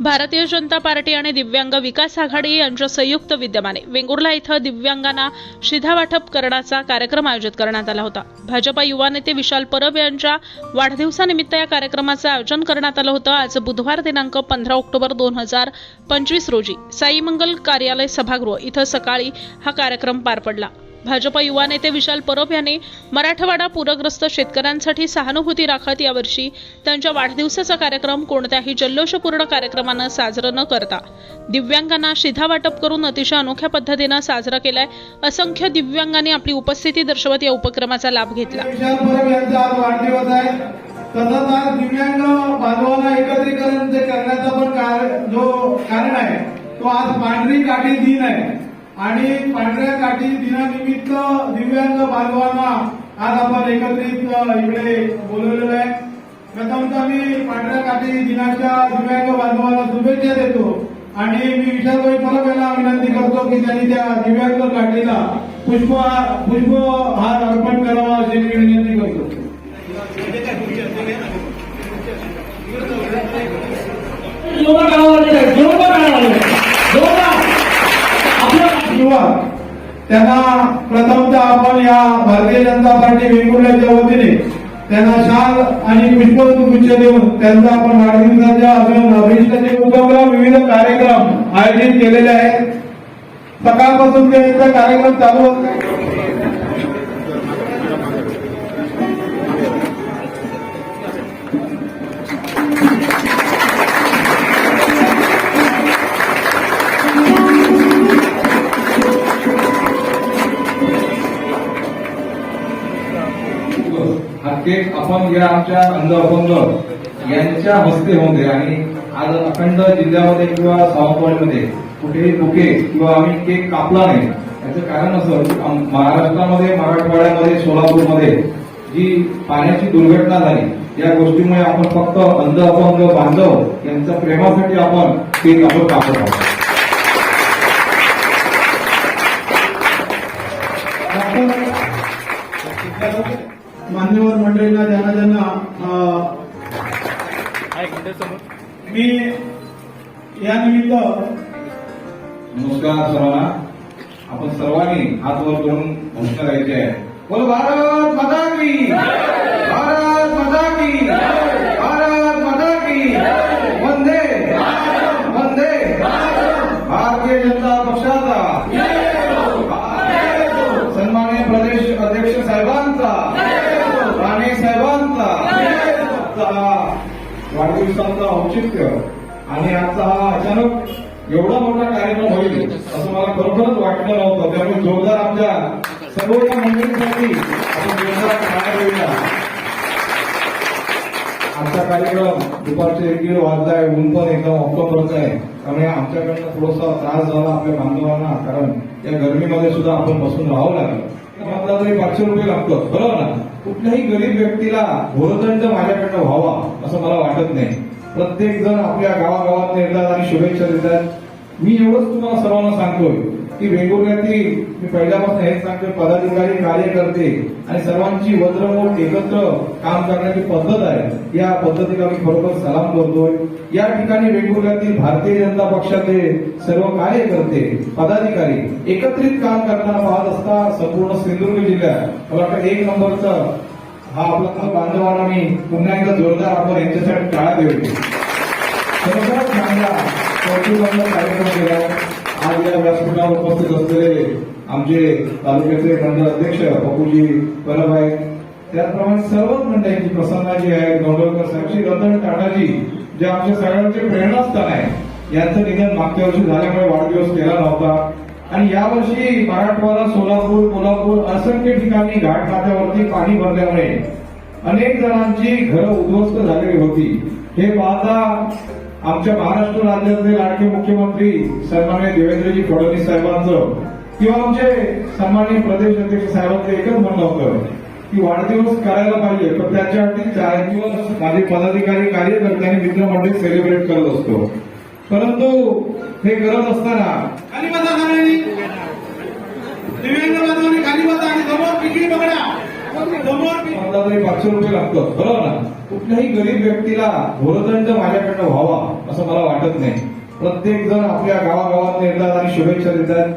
Bharatiya Janata party आणि दिव्यांग विकास आघाडी यांच्या संयुक्त विद्यमाने वेंगुर्ला इथं दिव्यांगांना शिधा वाटप करण्याचा कार्यक्रम आयोजित करण्यात आला होता. भाजपा युवा नेते विशाल परब यांच्या वाढदिवसानिमित्त या कार्यक्रमाचं आयोजन करण्यात आलं होतं. आज बुधवार दिनांक पंधरा ऑक्टोबर दोन हजार पंचवीस रोजी साईमंगल कार्यालय सभागृह इथं सकाळी हा कार्यक्रम पार पडला. भाजपा युवा नेते विशाल परब यांनी मराठवाडा पूरग्रस्त शेतकऱ्यांसाठी सहानुभूती राखत यावर्षी त्यांच्या वाढदिवसाचा कार्यक्रम कोणत्याही जल्लोषपूर्ण कार्यक्रमानं साजरं न करता दिव्यांगांना शिधा वाटप करून अतिशय अनोख्या पद्धतीनं साजरा केलाय. असंख्य दिव्यांगांनी आपली उपस्थिती दर्शवत या उपक्रमाचा लाभ घेतला. तसंच आज दिव्यांग बांधवांना एकत्रीकरण जे करण्याचा पण जो कारण आहे तो आज पांढरी काठी दिन आहे. आणि पांढऱ्या काठी दिनानिमित्त दिव्यांग बांधवांना आज आपण एकत्रित इकडे बोलवलेलं आहे. प्रथमतः मी पांढऱ्या काठी दिनाच्या दिव्यांग बांधवांना शुभेच्छा देतो. आणि मी विशालभाई परब यांना विनंती करतो की त्यांनी त्या दिव्यांग काठीला पुष्प पुष्पहार अर्पण करावा अशी मी विनंती करतो. जोरात आवाज आपलं त्यांना प्रथमतः आपण या भारतीय जनता पार्टी वेंगुर्ल्याच्या वतीने त्यांना शाल आणि पुष्पगुच्छ देऊन त्यांचा आपण वाढदिवसाच्या अजून अभिष्टाचे उपक्रम विविध कार्यक्रम आयोजित केलेले आहेत. सकाळपासून त्यांचा कार्यक्रम चालू होत आहे. अपंग आपण या आमच्या अंध अपंग यांच्या हस्ते होऊन दे आणि आज अखंड जिल्ह्यामध्ये किंवा सावंतवाडीमध्ये कुठेही बुके किंवा आम्ही केक कापला नाही याचं कारण असं की महाराष्ट्रामध्ये मराठवाड्यामध्ये सोलापूरमध्ये जी पाण्याची दुर्घटना झाली या गोष्टीमुळे आपण फक्त अंध अपंग बांधव यांच्या प्रेमासाठी आपण केक आपण कापत आहोत मान्यवर मंडळींना ज्यांना ज्यांना मी या निमित्त नमस्कार सर्वांना. आपण सर्वांनी हात वर करून घोषणा करायची आहे बोल भारत माता की. भारत माता की. भारत माता की. वंदे. वंदे. भारतीय जनता पक्षाचा सन्मान्य प्रदेश अध्यक्ष साहेबांचा राणे साहेबांचा आजचा हा वाढदिवसाचं औचित्य आणि आजचा हा अचानक एवढा मोठा कार्यक्रम होईल असं मला खरोखरच वाटलं नव्हतं. त्यामुळे जोरदार आमच्या सर्व या मंडळींसाठी आपण जोरदार कार्यक्रम दुपारचे एक दीड वाजता आहे ऊन पण एकदम ऑक्टोबरचा आहे. त्यामुळे आमच्याकडनं थोडासा त्रास झाला आपल्या बांधवांना कारण या गर्मीमध्ये सुद्धा आपण बसून राहावं लागलं. आपला तरी पाचशे रुपये लागतो बरोबर ना? कुठल्याही गरीब व्यक्तीला भोरदंड माझ्याकडनं व्हावा असं मला वाटत नाही. प्रत्येक जण आपल्या गावागावात येतात आणि शुभेच्छा देतात. मी एवढंच तुम्हाला सर्वांना सांगतोय. की वेगवेगळ्यातील मी पहिल्यापासून हेच सांगतोय पदाधिकारी कार्यकर्ते आणि सर्वांची वज्रमोठ एकत्र काम करण्याची पद्धत आहे. या पद्धतीला मी खरोखर सलाम करतोय. या ठिकाणी वेगवेगळ्यातील भारतीय जनता पक्षाचे सर्व कार्यकर्ते पदाधिकारी एकत्रित काम करताना पाहत असता संपूर्ण सिंधुदुर्ग जिल्ह्यात. मला वाटतं एक नंबरचा हा आपला बांधवांना मी पुन्हा एकदा जोरदार आपण यांच्यासाठी टाळा देऊ. खरोखरच चांगला कार्यक्रम केला. आज या व्यासपीठावर उपस्थित असलेले आमचे तालुक्याचे मंडळ अध्यक्ष पप्पूजी परब आहेत त्याचप्रमाणे सर्वच मंडळींची प्रसन्नाजी आहे गौरवकर साहेबजी रतन टाटाजी जे आमच्या सगळ्यांचे प्रेरणास्थान आहे. यांचं निधन मागच्या वर्षी झाल्यामुळे वाढदिवस केला नव्हता. आणि यावर्षी मराठवाडा सोलापूर कोल्हापूर असंख्य ठिकाणी घाट नात्यावरती पाणी भरल्यामुळे अनेक जणांची घरं उद्ध्वस्त झालेली होती. हे पाहता आमच्या महाराष्ट्र राज्याचे लाडके मुख्यमंत्री सन्मान्य देवेंद्रजी फडणवीस साहेबांचं किंवा आमचे सन्मान्य प्रदेश अध्यक्ष साहेबांचं एकच म्हणणं होतं की वाढदिवस करायला पाहिजे पण त्याच्यासाठी चार दिवस माझे पदाधिकारी कार्यकर्त्यांनी मित्रमंडळी सेलिब्रेट करत असतो. परंतु हे करत असताना खाली बसा खाली दिव्यांग बांधवांनी खाली बसा आणि समोर पिकडी पकडा. मला तरी पाचशे रुपये लागतात बरोबर ना? कुठल्याही गरीब व्यक्तीला भोरदंड माझ्याकडनं व्हावा असं मला वाटत नाही. प्रत्येक जण आपल्या गावागावात येतात आणि शुभेच्छा देतात.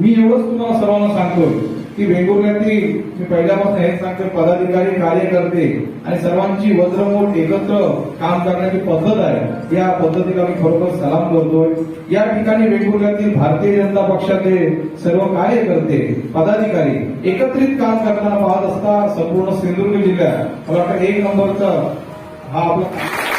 मी एवढंच तुम्हाला सर्वांना सांगतोय. की वेंगुर्ल्यातील मी पहिल्यापासून हे सांगतो पदाधिकारी कार्यकर्ते आणि सर्वांची वज्रमोठ एकत्र काम करण्याची पद्धत आहे या पद्धतीला मी खरोखर सलाम करतोय. या ठिकाणी वेंगुर्ल्यातील भारतीय जनता पक्षाचे सर्व कार्यकर्ते पदाधिकारी एकत्रित काम करताना पाहत असता संपूर्ण सिंधुदुर्ग जिल्ह्यात. मला वाटतं एक नंबरचा हा आपला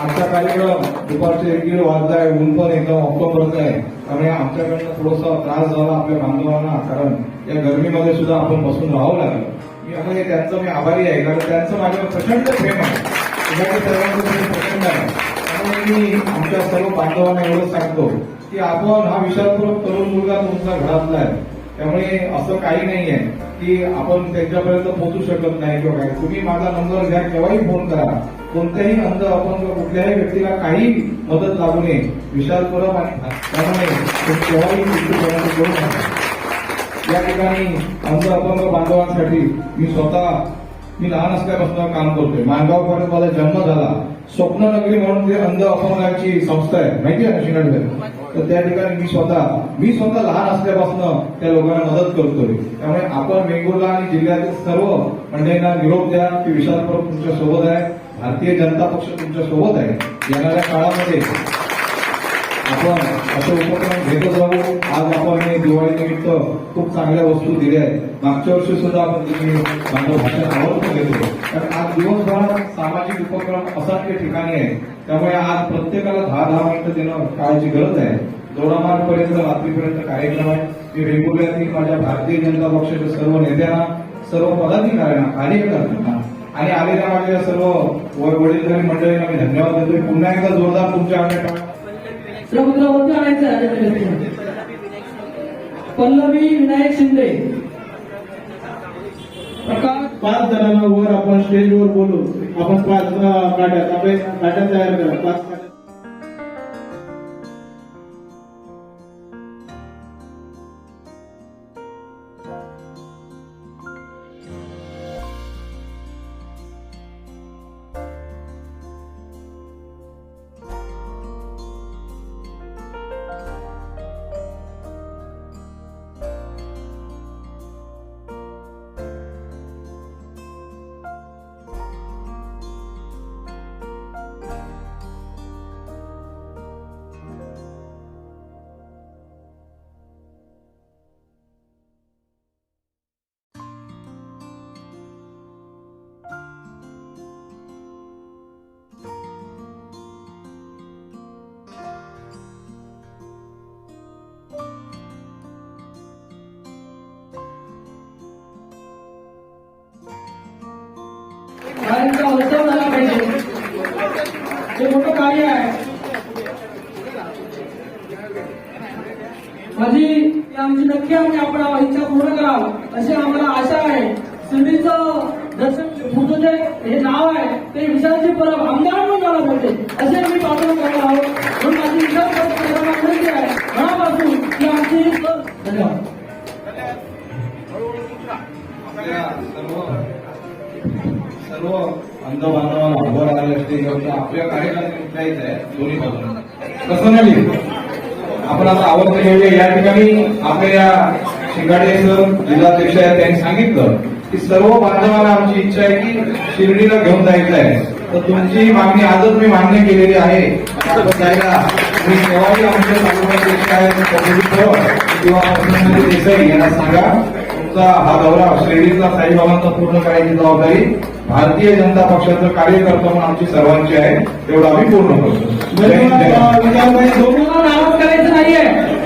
आमचा कार्यक्रम दुपारचे एक दीड वाजलाय ऊन पण एकदम ऑक्टोबरचा आहे. त्यामुळे आमच्याकडनं थोडासा त्रास झाला आपल्या बांधवांना कारण या गर्मीमध्ये सुद्धा आपण बसून राहावं लागलं. मी आता त्यांचं मी आभारी आहे कारण त्यांचं माझ्यावर प्रचंड प्रेम आहे. सर्वांचं प्रेम प्रचंड आहे. त्यामुळे मी आमच्या सर्व बांधवांना एवढं सांगतो की आपण हा विचारपूर्वक तरुण मुलगा तुमचा घरातला आहे. त्यामुळे असं काही नाही आहे की आपण त्यांच्यापर्यंत पोहोचू शकत नाही किंवा काय. तुम्ही माझा नंबर घ्या केव्हाही फोन करा. कोणत्याही अंध अपंग कुठल्याही व्यक्तीला काही मदत लागू नये. विशाल परब आणि त्यामुळे केव्हाही मृत्यूपर्यंत करू नका. या ठिकाणी अंध अपंग बांधवांसाठी मी स्वतः मी लहान असल्यापासून काम करतोय. माणगाव पर्यंत माझा जन्म झाला. स्वप्ननगरी म्हणून ते अंध अपंगाची संस्था आहे माहिती आहे ना तर त्या ठिकाणी मी स्वतः मी स्वतः लहान असल्यापासून त्या लोकांना मदत करतोय. त्यामुळे आपण वेंगुर्ला आणि जिल्ह्यातील सर्व मंडळींना निरोप द्या. की विशाल परब तुमच्यासोबत आहे. भारतीय जनता पक्ष तुमच्यासोबत आहे. येणाऱ्या काळामध्ये आपण असे उपक्रम घेतच राहू. आज आपण दिवाळी निमित्त खूप चांगल्या वस्तू दिल्या आहेत. मागच्या वर्षी सुद्धा आपण तुम्ही माझं भाषा आवडतं घेतो कारण आज दिवसभरात सामाजिक उपक्रम असंख्य ठिकाणी आहे त्यामुळे आज प्रत्येकाला दहा दहा मिनिटं देणं काळाची गरज आहे. दोडामार्गपर्यंत रात्रीपर्यंत कार्यक्रम आहे. मी वेंगुर्ल्यातील माझ्या भारतीय जनता पक्षाच्या सर्व नेत्यांना सर्व पदाधिकाऱ्यांना कार्यकर्त्यांना आणि आलेल्या माझ्या सर्व वडीलधारी मंडळींना मी धन्यवाद देतोय. पुन्हा एकदा जोरदार तुमच्या. पल्लवी विनायक शिंदे. प्रकाश पाच जणांना वर आपण स्टेजवर बोलू. आपण पाच अं, गाड्या आपल्या हे मोठं कार्य आहे माझी आमची नक्की आम्ही आपण इच्छा पूर्ण करावं अशी आम्हाला आशा आहे. शिर्डीचं दर्शन हे नाव आहे ते विशालची परब आमदार म्हणून मला बोलते असे मी पात्र करणार आहोत. म्हणून माझी विचार विनंती आहे. मनापासून की आमची धन्यवाद. आपल्या सर्व सर्व अंध बांधवांना उभं राहिले असते आपल्या कार्यक्रमात कुठल्याहीच आहे दोन्ही बाजूला. कसं नाही. आपण आता आवडतं घेऊया या ठिकाणी आपल्या या शिंगाडे सर जिल्हाध्यक्ष आहेत त्यांनी सांगितलं की सर्व बांधवांना आमची इच्छा आहे की शिर्डीला घेऊन जायचं आहे. तर तुमची मागणी आजच मी मान्य केलेली आहे. आपण केव्हाही आमच्या तालुक्यात आहेत किंवा देसाई यांना सांगा. तुमचा हा दौरा शिर्डीतला साईबाबांचा पूर्ण करायची जबाबदारी भारतीय जनता पक्षाचं कार्यकर्ता म्हणून आमची सर्वांची आहे. तेवढं आम्ही पूर्ण करतो. करायचं नाहीये.